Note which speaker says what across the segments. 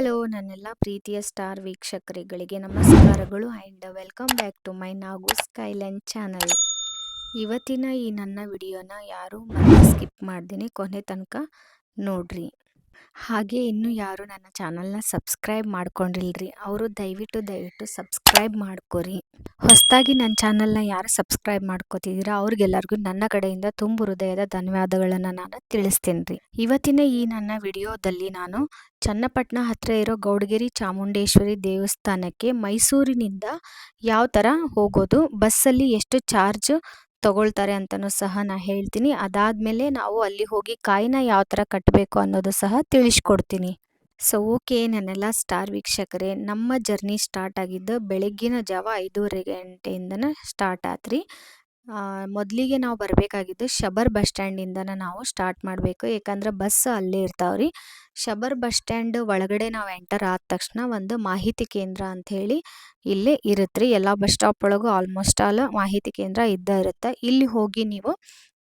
Speaker 1: Hello, ನನ್ನೆಲ್ಲ ಪ್ರೀತಿಯ star ವೀಕ್ಷಕರುಗಳಿಗೆ ನಮಸ್ಕಾರಗಳು and welcome back to my Nagu skyline channel ಇವತ್ತಿನ ಈ ನನ್ನ ವಿಡಿಯೋನ ಯಾರು ಮತ್ತೆ ಸ್ಕಿಪ್ ಮಾಡ್ತೀನಿ ಕೊನೆ ತನಕ ನೋಡ್ರಿ. ಹಾಗೆ ಇನ್ನೂ ಯಾರು ನನ್ನ ಚಾನಲ್ನ ಸಬ್ಸ್ಕ್ರೈಬ್ ಮಾಡ್ಕೊಂಡಿಲ್ರಿ, ಅವರು ದಯವಿಟ್ಟು ದಯವಿಟ್ಟು ಸಬ್ಸ್ಕ್ರೈಬ್ ಮಾಡ್ಕೊರಿ. ಹೊಸದಾಗಿ ನನ್ನ ಚಾನಲ್ನ ಯಾರು ಸಬ್ಸ್ಕ್ರೈಬ್ ಮಾಡ್ಕೋತಿದ್ದೀರಾ, ಅವ್ರಿಗೆಲ್ಲರಿಗೂ ನನ್ನ ಕಡೆಯಿಂದ ತುಂಬು ಹೃದಯದ ಧನ್ಯವಾದಗಳನ್ನು ನಾನು ತಿಳಿಸ್ತೀನಿ ರೀ ಇವತ್ತಿನ ಈ ನನ್ನ ವಿಡಿಯೋದಲ್ಲಿ ನಾನು ಚನ್ನಪಟ್ಟಣ ಹತ್ತಿರ ಇರೋ ಗೌಡಗಿರಿ ಚಾಮುಂಡೇಶ್ವರಿ ದೇವಸ್ಥಾನಕ್ಕೆ ಮೈಸೂರಿನಿಂದ ಯಾವ ಥರ ಹೋಗೋದು, ಬಸ್ಸಲ್ಲಿ ಎಷ್ಟು ಚಾರ್ಜ್ ತಗೊಳ್ತಾರೆ ಅಂತಲೂ ಸಹ ನಾ ಹೇಳ್ತೀನಿ. ಅದಾದಮೇಲೆ ನಾವು ಅಲ್ಲಿ ಹೋಗಿ ಕಾಯಿನ ಯಾವ ಥರ ಕಟ್ಟಬೇಕು ಅನ್ನೋದು ಸಹ ತಿಳಿಸ್ಕೊಡ್ತೀನಿ. ಸೊ ಓಕೆ ನನ್ನೆಲ್ಲ ಸ್ಟಾರ್ ವೀಕ್ಷಕರೇ, ನಮ್ಮ ಜರ್ನಿ ಸ್ಟಾರ್ಟ್ ಆಗಿದ್ದು ಬೆಳಗ್ಗಿನ ಜಾವ ಐದೂವರೆ ಗಂಟೆಯಿಂದನೇ ಸ್ಟಾರ್ಟ್ ಆತ್ರಿ. ಮೊದಲಿಗೆ ನಾವು ಬರಬೇಕಾಗಿದ್ದು ಶಬರ್ ಬಸ್ ಸ್ಟ್ಯಾಂಡಿಂದನೇ ನಾವು ಸ್ಟಾರ್ಟ್ ಮಾಡಬೇಕು. ಯಾಕಂದ್ರೆ ಬಸ್ ಅಲ್ಲೇ ಇರ್ತಾವ್ರಿ. ಶಬರ್ ಬಸ್ ಸ್ಟ್ಯಾಂಡ್ ಒಳಗಡೆ ನಾವು ಎಂಟರ್ ಆದ ತಕ್ಷಣ ಒಂದು ಮಾಹಿತಿ ಕೇಂದ್ರ ಅಂಥೇಳಿ ಇಲ್ಲೇ ಇರುತ್ತೆ ರೀ ಎಲ್ಲ ಬಸ್ ಸ್ಟಾಪ್ ಒಳಗೂ ಆಲ್ಮೋಸ್ಟ್ ಆಲ್ ಮಾಹಿತಿ ಕೇಂದ್ರ ಇದ್ದ ಇರುತ್ತೆ. ಇಲ್ಲಿ ಹೋಗಿ ನೀವು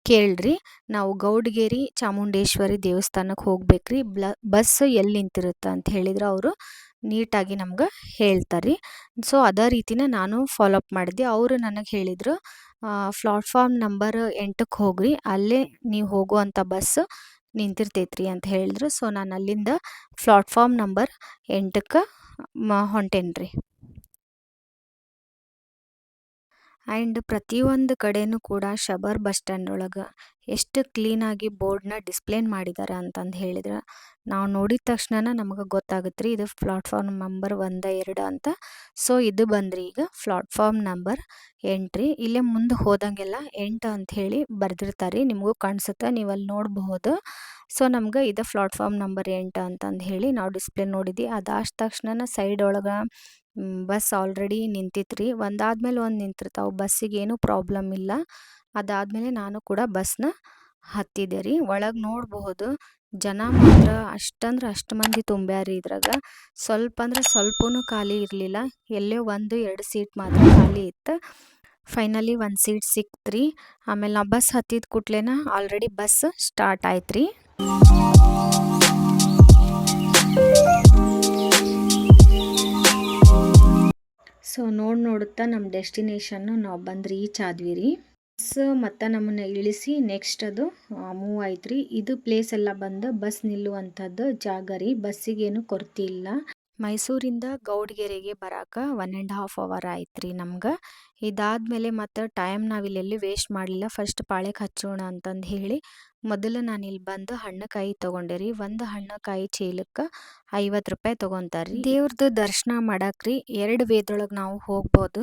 Speaker 1: ಕೇಳ್ರಿ. ನಾವು ಗೌಡಗೇರಿ ಚಾಮುಂಡೇಶ್ವರಿ ದೇವಸ್ಥಾನಕ್ಕೆ ಹೋಗ್ಬೇಕ್ರಿ. ಬ್ಲ, ಬಸ್ ಎಲ್ಲಿ ನಿಂತಿರುತ್ತೆ ಅಂತ ಹೇಳಿದ್ರೆ ಅವರು ನೀಟಾಗಿ ನಮ್ಗೆ ಹೇಳ್ತಾರೆ ಸೊ ಅದೇ ರೀತಿನ ನಾನು ಫಾಲೋ ಅಪ್ ಮಾಡಿದ್ದೆ. ಅವರು ನನಗೆ ಹೇಳಿದರು ಪ್ಲಾಟ್ಫಾರ್ಮ್ ನಂಬರ್ ಎಂಟಕ್ಕೆ ಹೋಗ್ರಿ. ಅಲ್ಲೇ ನೀವು ಹೋಗುವಂಥ ಬಸ್ ನಿಂತಿರ್ತೈತ್ರಿ ಅಂತ ಹೇಳಿದ್ರು. ಸೊ, ನಾನು ಅಲ್ಲಿಂದ ಪ್ಲಾಟ್ಫಾರ್ಮ್ ನಂಬರ್ ಎಂಟಕ್ಕೆ ಮ ಆ್ಯಂಡ್ ಪ್ರತಿಯೊಂದು ಕಡೆಯೂ ಕೂಡ ಶಬರ್ ಬಸ್ ಸ್ಟ್ಯಾಂಡ್ ಒಳಗೆ ಎಷ್ಟು ಕ್ಲೀನಾಗಿ ಬೋರ್ಡ್ನ ಡಿಸ್ಪ್ಲೇನ್ ಮಾಡಿದ್ದಾರೆ ಅಂತಂದು ಹೇಳಿದ್ರೆ. ನಾವು ನೋಡಿದ ತಕ್ಷಣ ನಮಗೆ ಗೊತ್ತಾಗುತ್ತೆ ರೀ ಇದು ಪ್ಲಾಟ್ಫಾರ್ಮ್ ನಂಬರ್ ಒಂದ ಎರಡು ಅಂತ. ಸೊ, ಇದು ಬಂದ್ರಿ ಈಗ ಪ್ಲಾಟ್ಫಾರ್ಮ್ ನಂಬರ್ ಎಂಟ್ರಿ. ಇಲ್ಲೇ ಮುಂದೆ ಹೋದಂಗೆಲ್ಲ ಎಂಟು ಅಂತ ಹೇಳಿ ಬರ್ದಿರ್ತಾರೆ, ನಿಮಗೂ ಕಾಣಿಸುತ್ತೆ ನೀವು ಅಲ್ಲಿ ನೋಡಬಹುದು. ಸೊ, ನಮ್ಗೆ ಇದು ಪ್ಲಾಟ್ಫಾರ್ಮ್ ನಂಬರ್ ಎಂಟು ಅಂತಂದು ಹೇಳಿ ನಾವು ಡಿಸ್ಪ್ಲೇ ನೋಡಿದ್ವಿ. ಅದಾದ ತಕ್ಷಣ ಸೈಡ್ ಒಳಗೆ ಬಸ್ ಆಲ್ರೆಡಿ ನಿಂತಿತ್ತು ರೀ ಒಂದಾದ್ಮೇಲೆ ಒಂದು ನಿಂತಿರ್ತಾವೆ. ಬಸ್ಸಿಗೆ ಏನೂ ಪ್ರಾಬ್ಲಮ್ ಇಲ್ಲ. ಅದಾದಮೇಲೆ ನಾನು ಕೂಡ ಬಸ್ನ ಹತ್ತಿದೆ ರೀ. ಒಳಗೆ ನೋಡಬಹುದು, ಜನ ಮಾತ್ರ ಅಷ್ಟಂದ್ರೆ ಅಷ್ಟು ಮಂದಿ ತುಂಬ್ಯಾರಿ ಇದ್ರಾಗ. ಸ್ವಲ್ಪ ಅಂದ್ರೆ ಸ್ವಲ್ಪನೂ ಖಾಲಿ ಇರಲಿಲ್ಲ. ಎಲ್ಲೇ ಒಂದು, ಎರಡು ಸೀಟ್ ಮಾತ್ರ ಖಾಲಿ ಇತ್ತು. ಫೈನಲಿ ಒಂದು ಸೀಟ್ ಸಿಕ್ತು ಆಮೇಲೆ ನಾವು ಬಸ್ ಹತ್ತಿದ ಕೂಡ್ಲೇನ ಆಲ್ರೆಡಿ ಬಸ್ ಸ್ಟಾರ್ಟ್ ಆಯ್ತು ರೀ ಸೊ ನೋಡಿ ನೋಡುತ್ತಾ ನಮ್ಮ ಡೆಸ್ಟಿನೇಷನ್ನು ನಾವು ಬಂದು ರೀಚ್ ಆದ್ವಿ ರೀ ಬಸ್ ಮತ್ತು ನಮ್ಮನ್ನು ಇಳಿಸಿ ನೆಕ್ಸ್ಟ್ ಅದು ಮೂವ್ ಆಯ್ತು ರೀ ಇದು ಪ್ಲೇಸ್ ಎಲ್ಲ ಬಂದು ಬಸ್ ನಿಲ್ಲುವಂಥದ್ದು ಜಾಗ ರೀ. ಬಸ್ಸಿಗೇನು ಕೊರತೆ ಇಲ್ಲ. ಮೈಸೂರಿಂದ ಗೌಡಗೆರೆಗೆ ಬರಾಕ ಒನ್ ಆ್ಯಂಡ್ ಹಾಫ್ ಅವರ್ ಆಯ್ತು ರೀ ನಮ್ಗೆ. ಇದಾದಮೇಲೆ ಮತ್ತು ಟೈಮ್ ನಾವು ಇಲ್ಲೆಲ್ಲಿ ವೇಸ್ಟ್ ಮಾಡಲಿಲ್ಲ. ಫಸ್ಟ್ ಪಾಳೆಗೆ ಹಚ್ಚೋಣ ಅಂತಂದು ಹೇಳಿ ಮೊದಲು ನಾನು ಇಲ್ಲಿ ಬಂದು ಹಣ್ಣುಕಾಯಿ ತಗೊಂಡೆ ರೀ ಒಂದು ಹಣ್ಣುಕಾಯಿ ಚೀಲಕ್ಕೆ ಐವತ್ತು ರೂಪಾಯಿ ತೊಗೊತಾರೆ ರೀ ದೇವ್ರದ್ದು ದರ್ಶನ ಮಾಡಕ್ಕೆ ರೀ ಎರಡು ವೇದೊಳಗೆ ನಾವು ಹೋಗ್ಬೋದು.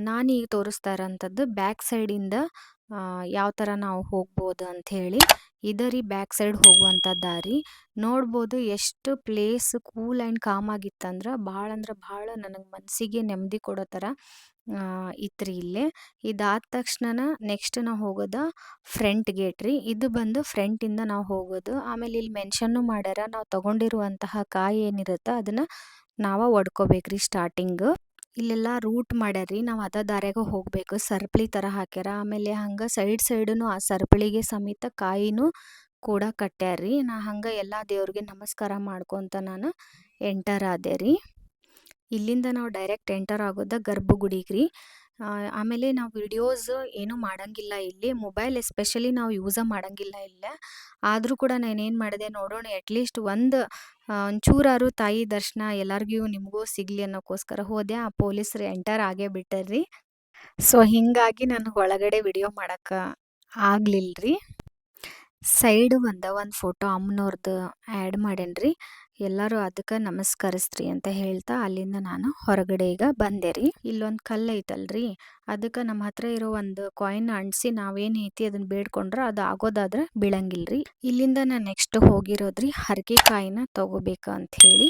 Speaker 1: ನಾನು ಈಗ ತೋರಿಸ್ತಾ ಇರೋಂಥದ್ದು ಬ್ಯಾಕ್ ಸೈಡಿಂದ ಯಾವ ಥರ ನಾವು ಹೋಗ್ಬೋದು ಅಂಥೇಳಿ ರೀ ಬ್ಯಾಕ್ ಸೈಡ್ ಹೋಗುವಂಥ ದಾರಿ. ನೋಡ್ಬೋದು ಎಷ್ಟು ಪ್ಲೇಸ್ ಕೂಲ್ ಆ್ಯಂಡ್ ಕಾಮ್ ಆಗಿತ್ತಂದ್ರೆ ಭಾಳ ಅಂದ್ರೆ ಭಾಳ ನನಗೆ ಮನಸ್ಸಿಗೆ ನೆಮ್ಮದಿ ಕೊಡೋ ಥರ ಇತ್ತು ರೀ ಇಲ್ಲೇ. ಇದಾದ ತಕ್ಷಣ ನೆಕ್ಸ್ಟ್ ನಾವು ಹೋಗೋದು ಫ್ರಂಟ್ ಗೇಟ್ ರೀ. ಇದು ಬಂದು ಫ್ರಂಟಿಂದ ನಾವು ಹೋಗೋದು. ಆಮೇಲೆ ಇಲ್ಲಿ ಮೆನ್ಷನ್ನು ಮಾಡ್ಯಾರ, ನಾವು ತೊಗೊಂಡಿರುವಂತಹ ಕಾಯಿ ಏನಿರುತ್ತೆ ಅದನ್ನು ನಾವು ಒಡ್ಕೋಬೇಕ್ರಿ ಸ್ಟಾರ್ಟಿಂಗು ಇಲ್ಲೆಲ್ಲ ರೂಟ್ ಮಾಡ್ಯಾರ್ರಿ, ನಾವು ಅದ ದಾರ್ಯಾಗ ಹೋಗಬೇಕು. ಸರ್ಪಳಿ ಥರ ಹಾಕ್ಯಾರ. ಆಮೇಲೆ ಹಂಗೆ ಸೈಡ್ ಸೈಡೂ ಆ ಸರ್ಪಳಿಗೆ ಸಮೇತ ಕಾಯಿನೂ ಕೂಡ ಕಟ್ಟ್ಯಾರ್ರಿ ನಾ ಹಂಗೆ ಎಲ್ಲ ದೇವ್ರಿಗೆ ನಮಸ್ಕಾರ ಮಾಡ್ಕೊತ ನಾನು ಎಂಟರ್ ಆದೆ ರೀ ಇಲ್ಲಿಂದ ನಾವು ಡೈರೆಕ್ಟ್ ಎಂಟರ್ ಆಗೋದ ಗರ್ಭಗುಡಿಗೆ ರೀ ಆಮೇಲೆ ನಾವು ವಿಡಿಯೋಸ್ ಏನೂ ಮಾಡಂಗಿಲ್ಲ ಇಲ್ಲಿ. ಮೊಬೈಲ್ ಎಸ್ಪೆಷಲಿ ನಾವು ಯೂಸ ಮಾಡಂಗಿಲ್ಲ ಇಲ್ಲ. ಆದರೂ ಕೂಡ ನಾನೇನು ಮಾಡಿದೆ ನೋಡೋಣ ಅಟ್ಲೀಸ್ಟ್ ಒಂದು ಒಂಚೂರಾರು ತಾಯಿ ದರ್ಶನ ಎಲ್ಲರಿಗೂ ನಿಮಗೂ ಸಿಗಲಿ ಅನ್ನೋಕ್ಕೋಸ್ಕರ ಹೋದೆ. ಆ ಪೊಲೀಸರು ಎಂಟರ್ ಆಗೇ ಬಿಟ್ಟರ್ರಿ. ಸೊ ಹೀಗಾಗಿ ನಾನು ಒಳಗಡೆ ವಿಡಿಯೋ ಮಾಡೋಕ್ಕೆ ಆಗ್ಲಿಲ್ಲ ರೀ ಸೈಡು ಒಂದ, ಒಂದು ಫೋಟೋ ಅಮ್ಮನವ್ರದ್ದು ಆ್ಯಡ್ ಮಾಡೇನ್ರಿ. ಎಲ್ಲರೂ ಅದಕ್ಕೆ ನಮಸ್ಕರಿಸ್ರಿ ಅಂತ ಹೇಳ್ತಾ ಅಲ್ಲಿಂದ ನಾನು ಹೊರಗಡೆ ಈಗ ಬಂದೆ ರೀ ಇಲ್ಲೊಂದು ಕಲ್ಲು ಐತಲ್ರಿ. ಅದಕ್ಕೆ ನಮ್ಮ ಹತ್ರ ಇರೋ ಒಂದು ಕಾಯಿನ್ ಅಂಟಿಸಿ ನಾವೇನು ಐತಿ ಅದನ್ನ ಬೇಡ್ಕೊಂಡ್ರೆ ಅದು ಆಗೋದಾದ್ರೆ ಬೀಳಂಗಿಲ್ರಿ. ಇಲ್ಲಿಂದ ನಾನು ನೆಕ್ಸ್ಟ್ ಹೋಗಿರೋದ್ರಿ ಹರಕೆ ಕಾಯಿನ ತಗೋಬೇಕು ಅಂತ ಹೇಳಿ.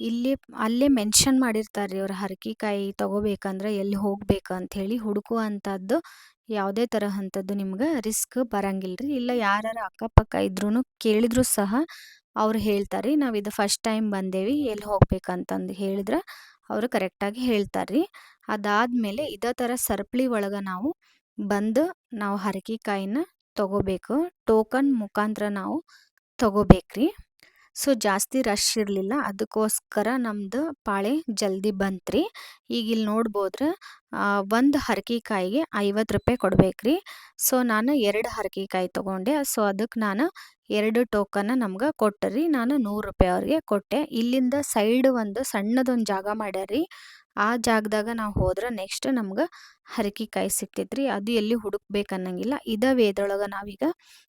Speaker 1: ಇಲ್ಲಿ, ಅಲ್ಲೇ ಮೆನ್ಷನ್ ಮಾಡಿರ್ತಾರೆ ರೀ ಅವ್ರು ಹರಕೆಕಾಯಿ ತಗೋಬೇಕಂದ್ರೆ ಎಲ್ಲಿ ಹೋಗ್ಬೇಕು ಅಂತ ಹೇಳಿ ಹುಡುಕುವಂಥದ್ದು ಯಾವುದೇ ತರಹಂಥದ್ದು ನಿಮ್ಗೆ ರಿಸ್ಕ್ ಬರಂಗಿಲ್ಲ ರೀ. ಇಲ್ಲ ಯಾರು ಅಕ್ಕಪಕ್ಕ ಇದ್ರೂ ಕೇಳಿದ್ರು ಸಹ ಅವ್ರು ಹೇಳ್ತಾರೆ ನಾವು ಇದು ಫಸ್ಟ್ ಟೈಮ್ ಬಂದೇವಿ, ಎಲ್ಲಿ ಹೋಗ್ಬೇಕಂತಂದು ಹೇಳಿದ್ರೆ ಅವರು ಕರೆಕ್ಟಾಗಿ ಹೇಳ್ತಾರೆ ರೀ. ಅದಾದಮೇಲೆ ಇದೇ ಥರ ಸರಪಳಿ ಒಳಗೆ ನಾವು ಬಂದು ನಾವು ಹರಕೆಕಾಯಿನ ತಗೋಬೇಕು ಟೋಕನ್ ಮುಖಾಂತರ ನಾವು ತಗೋಬೇಕ್ರಿ. ಸೊ, ಜಾಸ್ತಿ ರಶ್ ಇರಲಿಲ್ಲ. ಅದಕ್ಕೋಸ್ಕರ ನಮ್ಮದು ಪಾಳೆ ಜಲ್ದಿ ಬಂತ್ರಿ. ಈಗ ಇಲ್ಲಿ ನೋಡ್ಬೋದ್ರೆ ಒಂದು ಹರಕಿಕಾಯಿಗೆ ಐವತ್ತು ರೂಪಾಯಿ ಕೊಡ್ಬೇಕ್ರಿ. ಸೊ, ನಾನು ಎರಡು ಹರಕಿಕಾಯಿ ತೊಗೊಂಡೆ. ಸೊ ಅದಕ್ಕೆ ನಾನು ಎರಡು ಟೋಕನ್ನ ನಮ್ಗೆ ಕೊಟ್ಟರಿ. ನಾನು ನೂರು ರೂಪಾಯಿ ಅವ್ರಿಗೆ ಕೊಟ್ಟೆ. ಇಲ್ಲಿಂದ ಸೈಡ್ ಒಂದು ಸಣ್ಣದೊಂದು ಜಾಗ ಮಾಡ್ಯಾರಿ ಆ ಜಾಗದಾಗ ನಾವು ಹೋದ್ರೆ ನೆಕ್ಸ್ಟ್ ನಮ್ಗೆ ಹರಕಿಕಾಯಿ ಸಿಕ್ತೈತ್ರಿ ಅದು ಎಲ್ಲಿ ಹುಡುಕ್ಬೇಕು ಅನ್ನಂಗಿಲ್ಲ ಇದ ವೇದೊಳಗೆ ನಾವೀಗ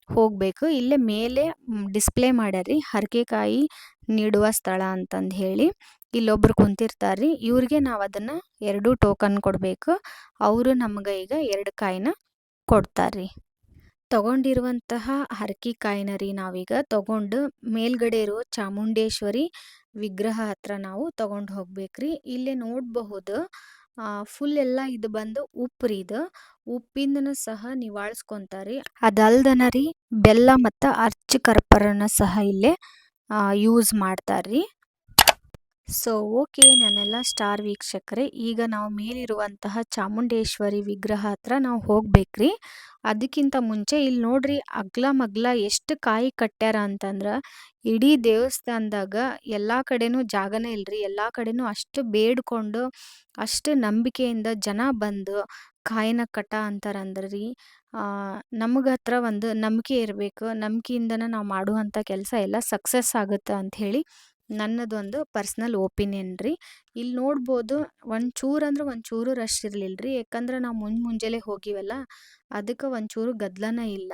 Speaker 1: ಹೋಗಬೇಕು. ಇಲ್ಲೇ ಮೇಲೆ ಡಿಸ್ಪ್ಲೇ ಮಾಡ್ಯಾರಿ ಹರಕೆಕಾಯಿ ನೀಡುವ ಸ್ಥಳ ಅಂತಂದು ಹೇಳಿ ಇಲ್ಲೊಬ್ರು ಕುಂತಿರ್ತಾರ್ರಿ. ಇವ್ರಿಗೆ ನಾವು ಅದನ್ನು ಎರಡು ಟೋಕನ್ ಕೊಡಬೇಕು. ಅವರು ನಮ್ಗೆ ಈಗ ಎರಡು ಕಾಯಿನ ಕೊಡ್ತಾರ್ರಿ. ತಗೊಂಡಿರುವಂತಹ ಹರಕಿಕಾಯಿನ ರೀ ನಾವೀಗ ತಗೊಂಡು ಮೇಲ್ಗಡೆ ಇರೋ ಚಾಮುಂಡೇಶ್ವರಿ ವಿಗ್ರಹ ಹತ್ರ ನಾವು ತಗೊಂಡು ಹೋಗ್ಬೇಕ್ರಿ. ಇಲ್ಲೇ ನೋಡಬಹುದು. ಫುಲ್ ಎಲ್ಲ ಇದು ಬಂದು ಉಪ್ಪ್ರಿ ಇದು. ಉಪ್ಪಿಂದನೂ ಸಹ ನಿವಾಳಿಸ್ಕೊಂತಾರಿ ಅದಲ್ದನ ರೀ, ಬೆಲ್ಲ ಮತ್ತು ಅರ್ಚ ಕರ್ಪರನ ಸಹ ಇಲ್ಲೇ ಯೂಸ್ ಮಾಡ್ತಾರ್ರಿ. ಸೊ ಓಕೆ ನನ್ನೆಲ್ಲ ಸ್ಟಾರ್ ವೀಕ್ಷಕರೇ, ಈಗ ನಾವು ಮೇಲಿರುವಂತಹ ಚಾಮುಂಡೇಶ್ವರಿ ವಿಗ್ರಹ ಹತ್ರ ನಾವು ಹೋಗ್ಬೇಕ್ರಿ. ಅದಕ್ಕಿಂತ ಮುಂಚೆ ಇಲ್ಲಿ ನೋಡ್ರಿ ಅಗ್ಲ ಮಗ್ಲ ಎಷ್ಟು ಕಾಯಿ ಕಟ್ಟ್ಯಾರ ಅಂತಂದ್ರೆ, ಇಡೀ ದೇವಸ್ಥಾನದಾಗ ಎಲ್ಲ ಕಡೆನೂ ಜಾಗನೇ ಇಲ್ರಿ. ಎಲ್ಲ ಕಡೆನೂ ಅಷ್ಟು ಬೇಡ್ಕೊಂಡು, ಅಷ್ಟು ನಂಬಿಕೆಯಿಂದ ಜನ ಬಂದು ಕಾಯಿನ ಕಟ ಅಂತಾರಂದ್ರೆ. ರೀ ನಮಗೆ ಹತ್ರ ಒಂದು ನಂಬಿಕೆ ಇರಬೇಕು. ನಂಬಿಕೆಯಿಂದನೇ ನಾವು ಮಾಡುವಂಥ ಕೆಲಸ ಎಲ್ಲ ಸಕ್ಸಸ್ ಆಗುತ್ತೆ ಅಂಥೇಳಿ ನನ್ನದೊಂದು ಪರ್ಸ್ನಲ್ ಒಪಿನಿಯನ್ ರೀ. ಇಲ್ಲಿ ನೋಡ್ಬೋದು ಒಂಚೂರು ಅಂದ್ರೆ ಒಂಚೂರು ರಶ್ ಇರಲಿಲ್ಲ ರೀ. ಯಾಕಂದ್ರೆ ನಾವು ಮುಂಜ್ ಮುಂಜಾನೆ ಹೋಗಿವಲ್ಲ, ಅದಕ್ಕೆ ಒಂಚೂರು ಗದ್ದಲನೇ ಇಲ್ಲ.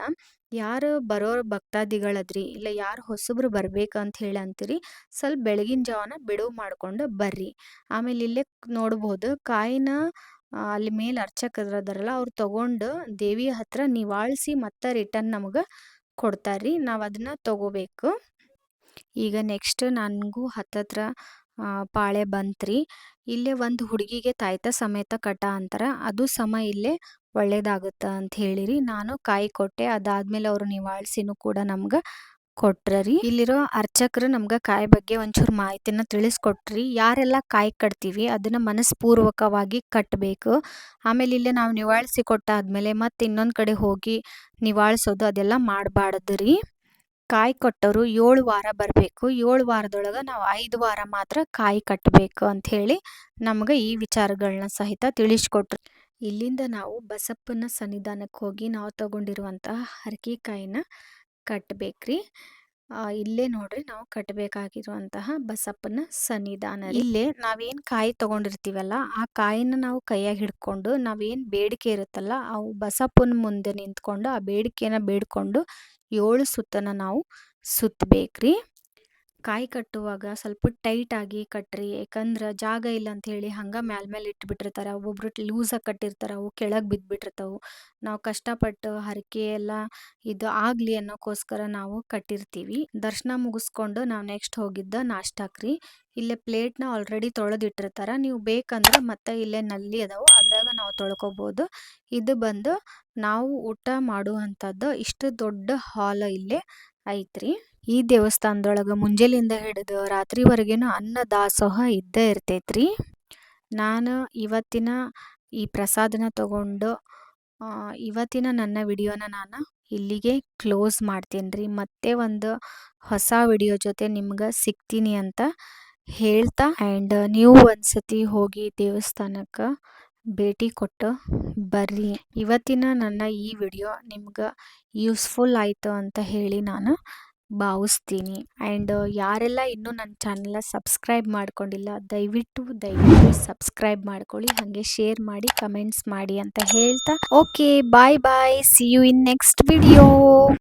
Speaker 1: ಯಾರು ಬರೋರು ಭಕ್ತಾದಿಗಳದ್ರಿ, ಇಲ್ಲ ಯಾರು ಹೊಸಬ್ರು ಬರ್ಬೇಕು ಅಂತ ಹೇಳಿ ಅಂತೀರಿ, ಸ್ವಲ್ಪ ಬೆಳಗಿನ ಜಾವನ ಬಿಡುವು ಮಾಡ್ಕೊಂಡು ಬರ್ರಿ. ಆಮೇಲೆ ಇಲ್ಲೇ ನೋಡ್ಬೋದು ಕಾಯಿನ ಅಲ್ಲಿ ಮೇಲೆ ಅರ್ಚಕರದಾರಲ್ಲ ಅವ್ರು ತಗೊಂಡು ದೇವಿ ಹತ್ರ ನಿವಾಳಿಸಿ ಮತ್ತೆ ರಿಟರ್ನ್ ನಮಗೆ ಕೊಡ್ತಾರ್ರಿ. ನಾವು ಅದನ್ನ ತಗೋಬೇಕು. ಈಗ ನೆಕ್ಸ್ಟ್ ನನಗೂ ಹತ್ತತ್ರ ಪಾಳೆ ಬಂತ್ರಿ. ಇಲ್ಲೇ ಒಂದು ಹುಡುಗಿಗೆ ತಾಯ್ತ ಸಮೇತ ಕಟ ಅಂತಾರೆ, ಅದು ಸಮ ಇಲ್ಲೇ ಒಳ್ಳೇದಾಗುತ್ತೆ ಅಂತ ಹೇಳಿರಿ. ನಾನು ಕಾಯಿ ಕೊಟ್ಟೆ, ಅದಾದ್ಮೇಲೆ ಅವರು ನಿವಾಳ್ಸಿನೂ ಕೂಡ ನಮ್ಗೆ ಕೊಟ್ರಿ ಇಲ್ಲಿರೋ ಅರ್ಚಕರು ನಮ್ಗೆ ಕಾಯಿ ಬಗ್ಗೆ ಒಂಚೂರು ಮಾಹಿತಿನ ತಿಳಿಸ್ಕೊಟ್ರಿ. ಯಾರೆಲ್ಲ ಕಾಯಿ ಕಟ್ತೀವಿ, ಅದನ್ನ ಮನಸ್ಪೂರ್ವಕವಾಗಿ ಕಟ್ಟಬೇಕು ಆಮೇಲೆ ಇಲ್ಲೇ ನಾವು ನಿವಾಳಿಸಿ ಕೊಟ್ಟಾದ್ಮೇಲೆ ಮತ್ತೆ ಇನ್ನೊಂದು ಕಡೆ ಹೋಗಿ ನಿವಾಳಿಸೋದು ಅದೆಲ್ಲ ಮಾಡಬಾರ್ದು ರೀ ಕಾಯಿ ಕಟ್ಟೋರು ಏಳು ವಾರ ಬರಬೇಕು. ಏಳು ವಾರದೊಳಗೆ ನಾವು ಐದು ವಾರ ಮಾತ್ರ ಕಾಯಿ ಕಟ್ಟಬೇಕು ಅಂಥೇಳಿ ನಮ್ಗೆ ಈ ವಿಚಾರಗಳನ್ನ ಸಹಿತ ತಿಳಿಸ್ಕೊಟ್ರು. ಇಲ್ಲಿಂದ ನಾವು ಬಸಪ್ಪನ ಸನ್ನಿಧಾನಕ್ಕೆ ಹೋಗಿ ನಾವು ತಗೊಂಡಿರುವಂತಹ ಹರಕಿಕಾಯಿನ ಕಟ್ಟಬೇಕ್ರಿ ಇಲ್ಲೇ ನೋಡ್ರಿ ನಾವು ಕಟ್ಟಬೇಕಾಗಿರುವಂತಹ ಬಸಪ್ಪನ ಸನ್ನಿಧಾನ ಇಲ್ಲೇ ನಾವೇನು ಕಾಯಿ ತಗೊಂಡಿರ್ತೀವಲ್ಲ, ಆ ಕಾಯಿನ ನಾವು ಕೈಯಾಗಿ ಹಿಡ್ಕೊಂಡು ನಾವೇನು ಬೇಡಿಕೆ ಇರುತ್ತಲ್ಲ, ಅವು ಬಸಪ್ಪನ ಮುಂದೆ ನಿಂತ್ಕೊಂಡು ಆ ಬೇಡಿಕೆನ ಬೇಡ್ಕೊಂಡು ಏಳು ಸುತ್ತನ ನಾವು ಸುತ್ತಬೇಕ್ರಿ ಕಾಯಿ ಕಟ್ಟುವಾಗ ಸ್ವಲ್ಪ ಟೈಟಾಗಿ ಕಟ್ರಿ ಯಾಕಂದ್ರೆ ಜಾಗ ಇಲ್ಲ ಅಂತ ಹೇಳಿ ಹಂಗೆ ಮ್ಯಾಲ ಮೇಲೆ ಇಟ್ಬಿಟ್ಟಿರ್ತಾರೆ, ಒಬ್ಬೊಬ್ರು ಲೂಸಾಗಿ ಕಟ್ಟಿರ್ತಾರೆ, ಅವು ಕೆಳಗೆ ಬಿದ್ದುಬಿಟ್ಟಿರ್ತಾವೆ ನಾವು ಕಷ್ಟಪಟ್ಟು ಹರಕೆ ಎಲ್ಲ ಇದು ಆಗಲಿ ಅನ್ನೋಕ್ಕೋಸ್ಕರ ನಾವು ಕಟ್ಟಿರ್ತೀವಿ. ದರ್ಶನ ಮುಗಿಸ್ಕೊಂಡು ನಾವು ನೆಕ್ಸ್ಟ್ ಹೋಗಿದ್ದ ನಾಷ್ಟಾಕ್ರಿ. ಇಲ್ಲೇ ಪ್ಲೇಟ್ನ ಆಲ್ರೆಡಿ ತೊಳೆದಿಟ್ಟಿರ್ತಾರೆ, ನೀವು ಬೇಕಂದ್ರೆ ಮತ್ತೆ ಇಲ್ಲೇ ನಲ್ಲಿ ಅದಾವೆ. ತೊಳ್ಕೊಬೋದು. ಇದು ಬಂದು ನಾವು ಊಟ ಮಾಡುವಂಥದ್ದು ಇಷ್ಟು ದೊಡ್ಡ ಹಾಲ್ ಇಲ್ಲಿ ಐತ್ರಿ. ಈ ದೇವಸ್ಥಾನದೊಳಗೆ ಮುಂಜಾನೆಯಿಂದ ಹಿಡಿದು ರಾತ್ರಿವರೆಗೇನು ಅನ್ನ ದಾಸೋಹ ಇದ್ದೇ ಇರ್ತೈತ್ರಿ. ನಾನು ಇವತ್ತಿನ ಈ ಪ್ರಸಾದನ ತಗೊಂಡು ಇವತ್ತಿನ ನನ್ನ ವಿಡಿಯೋನ ನಾನು ಇಲ್ಲಿಗೆ ಕ್ಲೋಸ್ ಮಾಡ್ತೀನಿ ರೀ ಮತ್ತೆ ಒಂದು ಹೊಸ ವಿಡಿಯೋ ಜೊತೆ ನಿಮ್ಗೆ ಸಿಗ್ತೀನಿ ಅಂತ ಹೇಳ್ತಾ, ಆ್ಯಂಡ್ ನೀವು ಒಂದ್ಸತಿ ಹೋಗಿ ದೇವಸ್ಥಾನಕ್ಕೆ ಭೇಟಿ ಕೊಟ್ಟು ಬರ್ರಿ ಇವತ್ತಿನ ನನ್ನ ಈ ವಿಡಿಯೋ ನಿಮ್ಗೆ ಯೂಸ್ಫುಲ್ ಆಯಿತು ಅಂತ ಹೇಳಿ ನಾನು ಭಾವಿಸ್ತೀನಿ. ಆ್ಯಂಡ್ ಯಾರೆಲ್ಲ ಇನ್ನೂ ನನ್ನ ಚಾನಲ್ನ ಸಬ್ಸ್ಕ್ರೈಬ್ ಮಾಡ್ಕೊಂಡಿಲ್ಲ, ದಯವಿಟ್ಟು ದಯವಿಟ್ಟು ಸಬ್ಸ್ಕ್ರೈಬ್ ಮಾಡ್ಕೊಳ್ಳಿ, ಹಾಗೆ ಶೇರ್ ಮಾಡಿ ಕಮೆಂಟ್ಸ್ ಮಾಡಿ ಅಂತ ಹೇಳ್ತಾ. Okay bye bye see you in next video